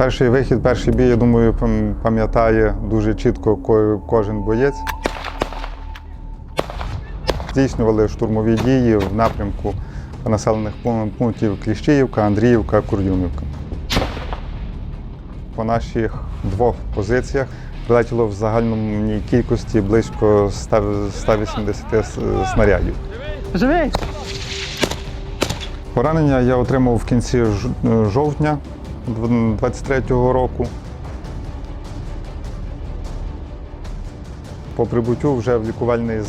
Перший вихід, перший бій, я думаю, пам'ятає дуже чітко кожен боєць. Здійснювали штурмові дії в напрямку населених пунктів Кліщіївка, Андріївка, Курдюмівка. По наших двох позиціях прилетіло в загальній кількості близько 180 снарядів. Живий! Поранення я отримав в кінці жовтня 23-го року. По прибуттю вже в лікувальний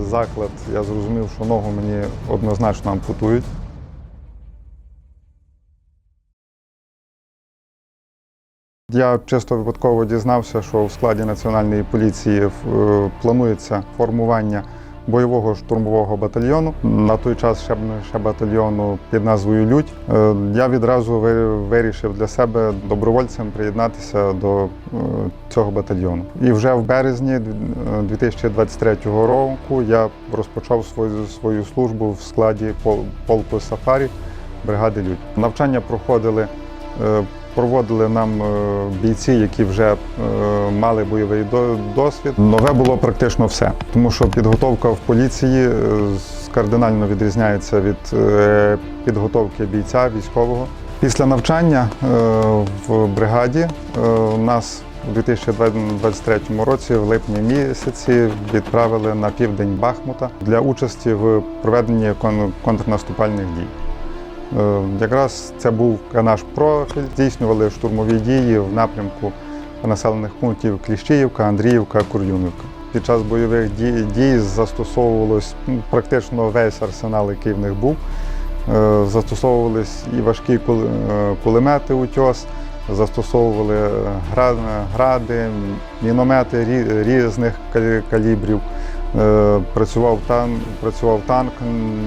заклад я зрозумів, що ногу мені однозначно ампутують. Я чисто випадково дізнався, що в складі національної поліції е, планується формування бойового штурмового батальйону. На той час ще, ще батальйону під назвою Людь. Е, Я відразу ви- вирішив для себе добровольцем приєднатися до е, цього батальйону. І вже в березні е, 2023 року я розпочав свою, свою службу в складі пол- полку Сафарі бригади Людь. Навчання проходили. Проводили нам е, бійці, які вже е, мали бойовий до- досвід. Нове було практично все, тому що підготовка в поліції е, кардинально відрізняється від підготовки бійця військового. Після навчання в бригаді е, нас у 2023 році, в липні місяці, відправили на південь Бахмута для участі в проведенні кон- контрнаступальних дій. Е, Якраз це був наш профіль. Здійснювали штурмові дії в напрямку населених пунктів Кліщіївка, Андріївка, Курдюмівка. Під час бойових дій, застосовувалось ну, практично весь арсенал, який в них був. Е, Застосовувались і важкі е, кулемети утьос, застосовували гради, міномети різних калібрів. Працював танк, працював танк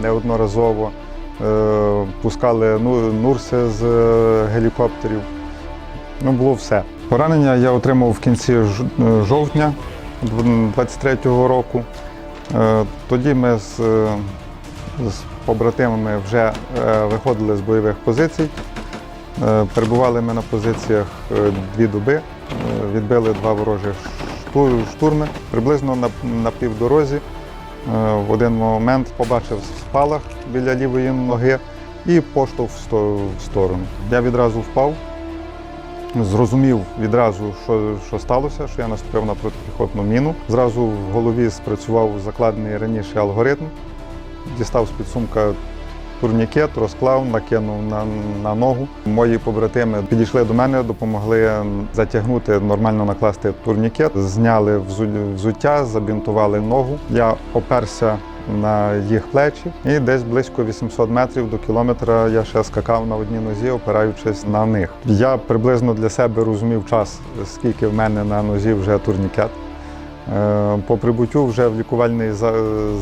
неодноразово. Е, пускали ну, нурси з е, гелікоптерів. Ну, було все. Поранення я отримав в кінці е, жовтня 23-го року. Тоді ми з, з побратимами вже виходили з бойових позицій. Перебували ми на позиціях дві доби, відбили два ворожі штурми. Приблизно на, півдорозі в один момент побачив спалах біля лівої ноги і поштовх в сторону. Я відразу впав, зрозумів відразу, що, що сталося, що я наступив на протипіхотну міну. Зразу в голові спрацював закладений раніше алгоритм, дістав з-під сумка турнікет, розклав, накинув на, на ногу. Мої побратими підійшли до мене, допомогли затягнути, нормально накласти турнікет, зняли взу- взуття, забінтували ногу. Я оперся на їх плечі, і десь близько 800 метрів до кілометра я ще скакав на одній нозі, опираючись на них. Я приблизно для себе розумів час, скільки в мене на нозі вже турнікет. Е, По прибуттю вже в лікувальний за-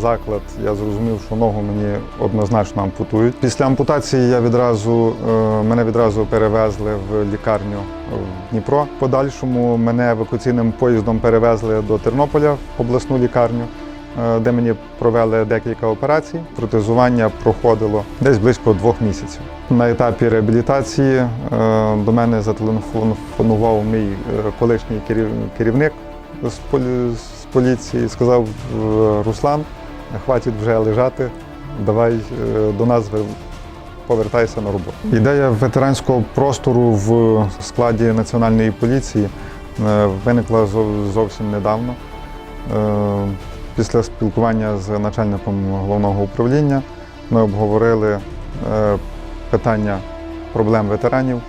заклад я зрозумів, що ногу мені однозначно ампутують. Після ампутації я відразу, е, мене відразу перевезли в лікарню в Дніпро. В подальшому мене евакуаційним поїздом перевезли до Тернополя в обласну лікарню, е, де мені провели декілька операцій. Протезування проходило десь близько двох місяців. На етапі реабілітації е, до мене зателефонував мій е, колишній керів- керівник з полі- з поліції сказав «Е, Руслан, хватить вже лежати, давай е, до нас повертайся на роботу. Ідея ветеранського простору в складі національної поліції е, виникла зовсім недавно. Після спілкування з начальником головного управління ми обговорили питання проблем ветеранів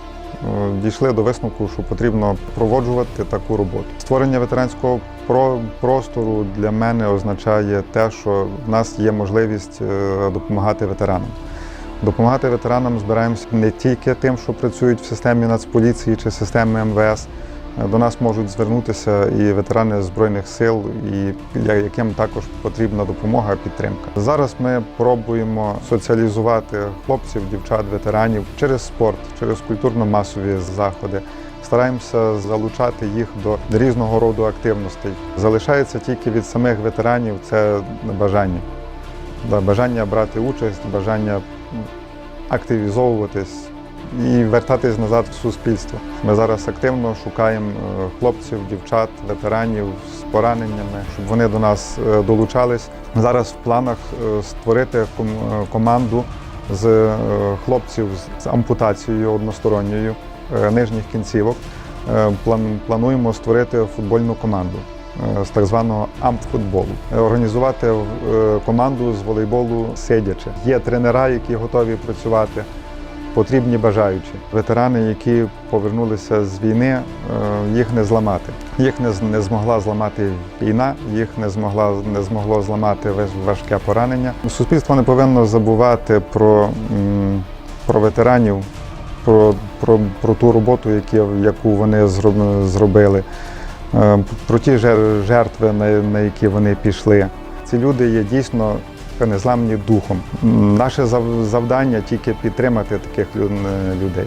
дійшли до висновку, що потрібно проводжувати таку роботу. Створення ветеранського про- простору для мене означає те, що в нас є можливість е, допомагати ветеранам. Допомагати ветеранам збираємося не тільки тим, що працюють в системі Нацполіції чи системи МВС. До нас можуть звернутися і ветерани Збройних сил, і яким також потрібна допомога, підтримка. Зараз ми пробуємо соціалізувати хлопців, дівчат, ветеранів через спорт, через культурно-масові заходи. Стараємося залучати їх до різного роду активностей. Залишається тільки від самих ветеранів це бажання. Бажання брати участь, бажання активізовуватись, і вертатись назад в суспільство. Ми зараз активно шукаємо е, хлопців, дівчат, ветеранів з пораненнями, щоб вони до нас е, долучались. Зараз в планах е, створити команду з хлопців з ампутацією односторонньою нижніх кінцівок. Плануємо створити футбольну команду з так званого ампфутболу. Організувати команду з волейболу сидячи. Є тренера, які готові працювати. Потрібні бажаючі ветерани, які повернулися з війни, е, їх не зламати. Їх не, не змогла зламати війна, їх не змогла не змогло зламати важке поранення. Суспільство не повинно забувати про, про ветеранів, про, про, про ту роботу, яку вони зробили, е, про ті жертви, на які вони пішли. Ці люди є дійсно незламні духом. Наше зав- завдання тільки підтримати таких людей.